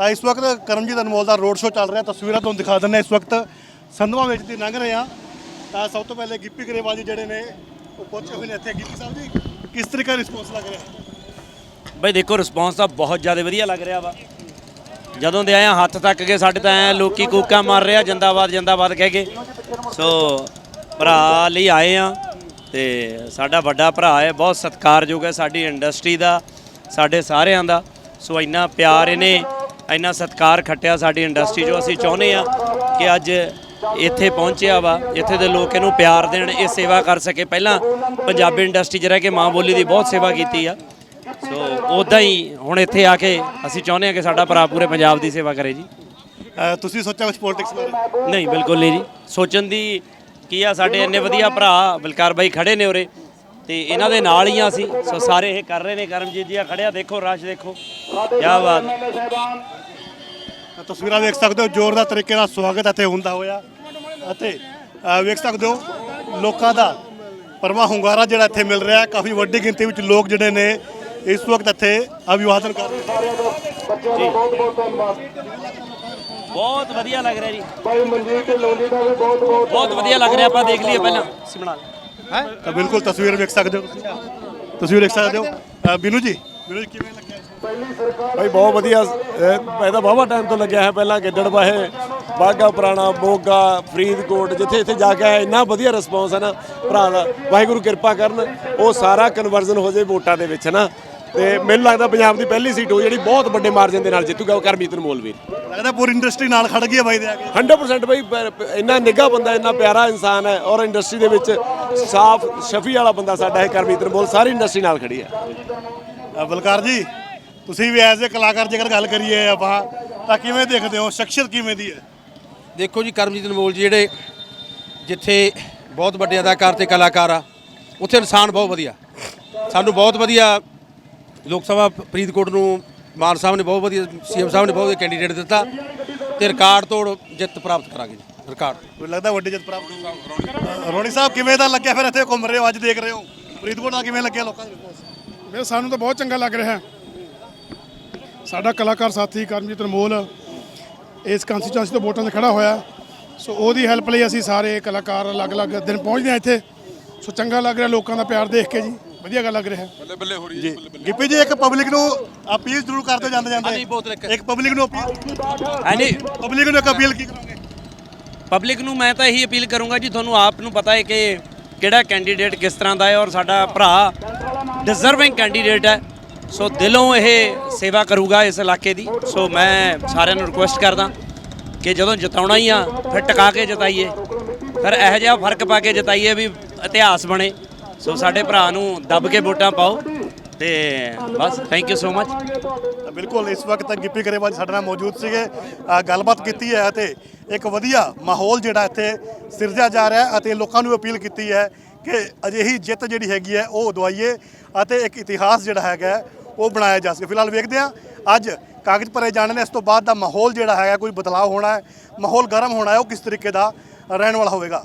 ਤਾਂ ਇਸ ਵਕਤ ਕਰਮਜੀਤ ਅਨਮੋਲ ਦਾ ਰੋਡ ਸ਼ੋਅ ਚੱਲ ਰਿਹਾ। ਤਸਵੀਰਾਂ ਤੁਹਾਨੂੰ ਦਿਖਾ ਦਿੰਦੇ ਹਾਂ। ਇਸ ਵਕਤ ਸੰਧਵਾ ਵਿੱਚ ਦੀ ਲੰਘ ਰਹੇ ਹਾਂ। ਤਾਂ ਸਭ ਤੋਂ ਪਹਿਲੇ ਗਿੱਪੀ ਗਰੇਵਾਲ ਜੀ ਜਿਹੜੇ ਨੇ, ਉਹ ਪਹੁੰਚੇ ਹੋਏ ਨੇ ਇੱਥੇ। ਗਿੱਪੀ ਸਾਹਿਬ ਜੀ, ਕਿਸ ਤਰੀਕੇ ਦਾ ਰਿਸਪੌਂਸ ਲੱਗ ਰਿਹਾ? ਬਈ ਦੇਖੋ ਰਿਸਪੌਂਸ ਤਾਂ ਬਹੁਤ ਜ਼ਿਆਦਾ ਵਧੀਆ ਲੱਗ ਰਿਹਾ ਵਾ। ਜਦੋਂ ਦੇ ਆਏ ਆ ਹੱਥ ਤੱਕ ਕੇ ਸਾਡੇ ਤਾਂ ਐ ਲੋਕੀ ਕੂਕਾ ਮਾਰ ਰਿਹਾ, ਜਿੰਦਾਬਾਦ ਜਿੰਦਾਬਾਦ ਕਹਿ ਕੇ। ਸੋ ਭਰਾ ਲਈ ਆਏ ਆ ਤੇ ਸਾਡਾ ਵੱਡਾ ਭਰਾ ਹੈ। ਬਹੁਤ ਸਤਿਕਾਰਯੋਗ ਹੈ ਸਾਡੀ ਇੰਡਸਟਰੀ ਦਾ, ਸਾਡੇ ਸਾਰਿਆਂ ਦਾ। ਸੋ ਇੰਨਾ ਪਿਆਰ ਇਹਨੇ ਇੰਨਾ ਸਤਿਕਾਰ ਖੱਟਿਆ ਸਾਡੀ ਇੰਡਸਟਰੀ ਜੋ ਅਸੀਂ ਚਾਹੁੰਦੇ ਆ ਕਿ ਅੱਜ ਇੱਥੇ ਪਹੁੰਚਿਆ ਵਾ ਇੱਥੇ ਦੇ ਲੋਕ ਇਹਨੂੰ ਪਿਆਰ ਦੇਣ ਇਹ ਸੇਵਾ ਕਰ ਸਕੇ। ਪਹਿਲਾਂ ਪੰਜਾਬੀ ਇੰਡਸਟਰੀ 'ਚ ਰਹਿ ਕੇ ਮਾਂ ਬੋਲੀ ਦੀ ਬਹੁਤ ਸੇਵਾ ਕੀਤੀ ਆ। ਸੋ ਉਦਾਂ ਹੀ ਹੁਣ ਇੱਥੇ ਆ ਕੇ ਅਸੀਂ ਚਾਹੁੰਦੇ ਹਾਂ ਕਿ ਸਾਡਾ ਭਰਾ ਪੂਰੇ ਪੰਜਾਬ ਦੀ ਸੇਵਾ ਕਰੇ ਜੀ। ਅਹ ਤੁਸੀਂ ਸੋਚਿਆ ਕੁਝ ਪੋਲਿਟਿਕਸ ਬਾਰੇ? ਨਹੀਂ ਬਿਲਕੁਲ ਨਹੀਂ ਜੀ। ਸੋਚਣ ਦੀ ਕੀ ਆ ਸਾਡੇ ਇੰਨੇ ਵਧੀਆ ਭਰਾ ਬਲਕਾਰ ਬਾਈ ਖੜੇ ਨੇ ਉਰੇ। ਤੇ ਇਹਨਾਂ ਦੇ ਨਾਲ ਹੀ ਆ ਅਸੀਂ ਸੋ ਸਾਰੇ ਇਹ ਕਰ ਰਹੇ ਨੇ ਕਰਮਜੀਤ ਜੀ ਆ ਖੜਿਆ ਦੇਖੋ ਰਸ਼ ਦੇਖੋ। ਕੀ ਬਾਤ। ਤਾਂ ਤਸਵੀਰਾਂ ਵੇਖ ਸਕਦੇ ਹੋ ਜ਼ੋਰਦਾਰ ਤਰੀਕੇ ਨਾਲ ਸਵਾਗਤ ਇੱਥੇ ਹੁੰਦਾ ਹੋਇਆ। ਅਤੇ ਵੇਖ ਸਕਦੇ ਹੋ ਲੋਕਾਂ ਦਾ ਪਰਮਾ ਹੁੰਗਾਰਾ ਜਿਹੜਾ ਇੱਥੇ ਮਿਲ ਰਿਹਾ ਹੈ ਕਾਫੀ ਵੱਡੀ ਗਿਣਤੀ ਵਿੱਚ ਲੋਕ ਜਿਹੜੇ ਨੇ ਇਸ ਵਕਤ ਇੱਥੇ ਅਭਿਵਾਦਨ ਕਰ ਰਹੇ ਨੇ। ਬਹੁਤ ਵਧੀਆ ਲੱਗ ਰਿਹਾ ਜੀ। ਬਹੁਤ ਵਧੀਆ ਲੱਗ ਰਿਹਾ ਆਪਾਂ ਦੇਖ ਲਈਏ ਪਹਿਲਾਂ। ਸਿਮਣਾ ਤਾਂ ਬਿਲਕੁਲ ਤਸਵੀਰ ਵੇਖ ਸਕਦੇ ਹੋ ਤੁਸੀਂ। ਤਸਵੀਰ ਵੇਖ ਸਕਦੇ ਹੋ। ਬਿਨੂ ਜੀ ਬਿਨੂ ਜੀ ਕਿਵੇਂ ਲੱਗਿਆ ਭਾਈ ਬਹੁਤ ਵਧੀਆ। ਇਹ ਇਹ ਤਾਂ ਬਾਵਾ ਟਾਈਮ ਤੋਂ ਲੱਗਿਆ ਹੈ ਪਹਿਲਾਂ ਗਿੱਦੜ ਬਾਹੇ ਬਾਗਾ ਪੁਰਾਣਾ ਮੋਗਾ ਫਰੀਦਕੋਟ ਜਿੱਥੇ ਇੱਥੇ ਜਾ ਕੇ ਆਇਆ ਇੰਨਾ ਵਧੀਆ ਰਿਸਪੌਂਸ ਹੈ ਨਾ ਭਰਾ ਦਾ। ਵਾਹਿਗੁਰੂ ਕਿਰਪਾ ਕਰਨ ਉਹ ਸਾਰਾ ਕਨਵਰਜ਼ਨ ਹੋ ਜੇ ਵੋਟਾਂ ਦੇ ਵਿੱਚ ਨਾ। ਤੇ ਮੈਨੂੰ ਲੱਗਦਾ ਪੰਜਾਬ ਦੀ ਪਹਿਲੀ ਸੀਟ ਹੋ ਜਿਹੜੀ ਬਹੁਤ ਵੱਡੇ ਮਾਰਜਨ ਦੇ ਨਾਲ ਜਿੱਤੂਗਾ ਉਹ ਕਰਮਜੀਤ ਅਨਮੋਲ ਵੀਰ। ਲੱਗਦਾ ਪੂਰੀ ਇੰਡਸਟਰੀ ਨਾਲ ਖੜ ਗਈ ਹੈ ਬਾਈ ਦੇ ਆ ਕੇ। 100% ਬਈ ਪ- ਪ- ਇੰਨਾ ਨਿੱਘਾ ਬੰਦਾ ਇੰਨਾ ਪਿਆਰਾ ਇਨਸਾਨ ਹੈ ਔਰ ਇੰਡਸਟਰੀ ਦੇ ਵਿੱਚ ਸਾਫ਼ ਸ਼ਫੀ ਵਾਲਾ ਬੰਦਾ ਸਾਡਾ ਹੈ ਕਰਮਜੀਤ ਅਨਮੋਲ ਸਾਰੀ ਇੰਡਸਟਰੀ ਨਾਲ ਖੜੀ ਹੈ। ਬਲਕਾਰ ਜੀ ਤੁਸੀਂ ਵੀ ਐਜ਼ ਅ ਕਲਾਕਾਰ ਜੇਕਰ ਗੱਲ ਕਰੀਏ ਆਪਾਂ ਤਾਂ ਕਿਵੇਂ ਦੇਖਦੇ ਹੋ ਸ਼ਖਸੀਅਤ ਕਿਵੇਂ ਦੀ ਹੈ? ਦੇਖੋ ਜੀ ਕਰਮਜੀਤ ਅਨਮੋਲ ਜੀ ਜਿਹੜੇ ਜਿੱਥੇ ਬਹੁਤ ਵੱਡੇ ਅਦਾਕਾਰ ਤੇ ਕਲਾਕਾਰ ਆ ਉੱਥੇ ਇਨਸਾਨ ਬਹੁਤ ਵਧੀਆ। ਸਾਨੂੰ ਬਹੁਤ ਵਧੀਆ ਲੋਕ ਸਭਾ ਫਰੀਦਕੋਟ ਨੂੰ ਮਾਨ ਸਾਹਿਬ ਨੇ ਬਹੁਤ ਵਧੀਆ ਸੀਐਮ ਸਾਹਿਬ ਨੇ ਬਹੁਤ ਵਧੀਆ ਕੈਂਡੀਡੇਟ ਦਿੱਤਾ ਤੇ ਰਿਕਾਰਡ ਤੋੜ ਜਿੱਤ ਪ੍ਰਾਪਤ ਕਰਾਂਗੇ ਜੀ। ਰਿਕਾਰਡ। ਮੈਨੂੰ ਲੱਗਦਾ ਵੱਡੀ ਜਿੱਤ ਪ੍ਰਾਪਤ ਹੋਊਗਾ। ਰੋਣੀ ਸਾਹਿਬ ਕਿਵੇਂ ਦਾ ਲੱਗਿਆ ਫਿਰ ਇੱਥੇ ਘੁੰਮ ਰਹੇ ਹੋ ਅੱਜ ਦੇਖ ਰਹੇ ਹੋ? ਫਰੀਦਕੋਟ ਦਾ ਕਿਵੇਂ ਲੱਗਿਆ ਲੋਕਾਂ ਨੂੰ ਵੇ ਸਾਨੂੰ ਤਾਂ ਬਹੁਤ ਚੰਗਾ ਲੱਗ ਰਿਹਾ। ਹੈ। ਸਾਡਾ ਕਲਾਕਾਰ ਸਾਥੀ ਕਰਮਜੀਤ ਅਨਮੋਲ ਇਸ ਕੰਸਟੀਚੁਐਂਸੀ ਤੋਂ ਵੋਟਾਂ 'ਤੇ ਖੜਾ ਹੋਇਆ। ਸੋ ਉਹਦੀ ਹੈਲਪ ਲਈ ਅਸੀਂ ਸਾਰੇ ਕਲਾਕਾਰ ਅਲੱਗ-ਅਲੱਗ ਦਿਨ ਪਹੁੰਚਦੇ ਹਾਂ ਇੱਥੇ। ਸੋ ਚੰਗਾ ਲੱਗ ਰਿਹਾ ਲੋਕਾਂ ਦਾ ਪਿਆਰ ਦੇਖ ਕੇ ਜੀ। ਵਧੀਆ ਗੱਲ ਲੱਗ ਰਿਹਾ। ਜੀ। ਗਿੱਪੀ ਜੀ ਇੱਕ ਪਬਲਿਕ ਨੂੰ ਅਪੀਲ ਜ਼ਰੂਰ ਕਰਦੇ ਜਾਂਦੇ ਜਾਂਦੇ ਇੱਕ- ਇੱਕ ਪਬਲਿਕ ਨੂੰ ਅਪੀਲ ਹਾਂਜੀ। ਪਬਲਿਕ ਨੂੰ ਇੱਕ ਅਪੀਲ ਕੀ ਕਰੋਗੇ? ਪਬਲਿਕ ਨੂੰ ਮੈਂ ਤਾਂ ਇਹੀ ਅਪੀਲ ਕਰੂੰਗਾ ਜੀ, ਤੁਹਾਨੂੰ ਆਪ ਨੂੰ ਪਤਾ ਹੈ ਕਿ ਕਿਹੜਾ ਕੈਂਡੀਡੇਟ ਕਿਸ ਤਰ੍ਹਾਂ ਦਾ ਹੈ ਔਰ ਸਾਡਾ ਭਰਾ ਡਿਜ਼ਰਵਿੰਗ ਕੈਂਡੀਡੇਟ ਹੈ। ਸੋ ਦਿਲੋਂ ਇਹ ਸੇਵਾ ਕਰੂਗਾ ਇਸ ਇਲਾਕੇ ਦੀ। ਸੋ ਮੈਂ ਸਾਰਿਆਂ ਨੂੰ ਰਿਕੁਐਸਟ ਕਰਦਾ ਕਿ ਜਦੋਂ ਜਿਤਾਉਣਾ ਹੀ ਆ, ਫਿਰ ਟਿਕਾ ਕੇ ਜਿਤਾਈਏ। ਫਿਰ ਇਹੋ ਜਿਹਾ ਫ਼ਰਕ ਪਾ ਕੇ ਜਿਤਾਈਏ ਵੀ ਇਤਿਹਾਸ ਬਣੇ। ਸੋ ਸਾਡੇ ਭਰਾ ਨੂੰ ਦੱਬ ਕੇ ਵੋਟਾਂ ਪਾਓ। ਤੇ ਬਸ ਥੈਂਕ ਯੂ ਸੋ ਮਚ ਬਿਲਕੁਲ ਇਸ ਵਕਤ ਗਿੱਪੀ ਗਰੇਵਾਲ ਸਾਡੇ ਨਾਲ ਮੌਜੂਦ ਸੀਗੇ ਅ, ਗੱਲਬਾਤ ਕੀਤੀ ਹੈ ਅਤੇ ਇੱਕ ਵਧੀਆ ਮਾਹੌਲ ਜਿਹੜਾ ਇੱਥੇ ਸਿਰਜਿਆ ਜਾ ਰਿਹਾ ਹੈ ਅਤੇ ਲੋਕਾਂ ਨੂੰ ਅਪੀਲ ਕੀਤੀ ਹੈ ਕਿ ਅਜਿਹੀ ਜਿੱਤ ਜਿਹੜੀ ਹੈਗੀ ਹੈ ਉਹ ਦਵਾਈਏ ਅਤੇ ਇੱਕ ਇਤਿਹਾਸ ਜਿਹੜਾ ਹੈਗਾ ਹੈ, ਉਹ ਬਣਾਇਆ ਜਾ ਸਕੇ। ਫਿਲਹਾਲ ਵੇਖਦੇ ਹਾਂ ਅੱਜ ਕਾਗਜ਼ ਭਰੇ ਜਾਣੇ ਨੇ ਇਸ ਤੋਂ ਬਾਅਦ ਦਾ ਮਾਹੌਲ ਜਿਹੜਾ ਹੈਗਾ ਕੋਈ ਬਦਲਾਅ ਹੋਣਾ ਹੈ ਮਾਹੌਲ ਗਰਮ ਹੋਣਾ ਹੈ ਉਹ ਕਿਸ ਤਰੀਕੇ ਦਾ ਰਹਿਣ ਵਾਲਾ ਹੋਵੇਗਾ।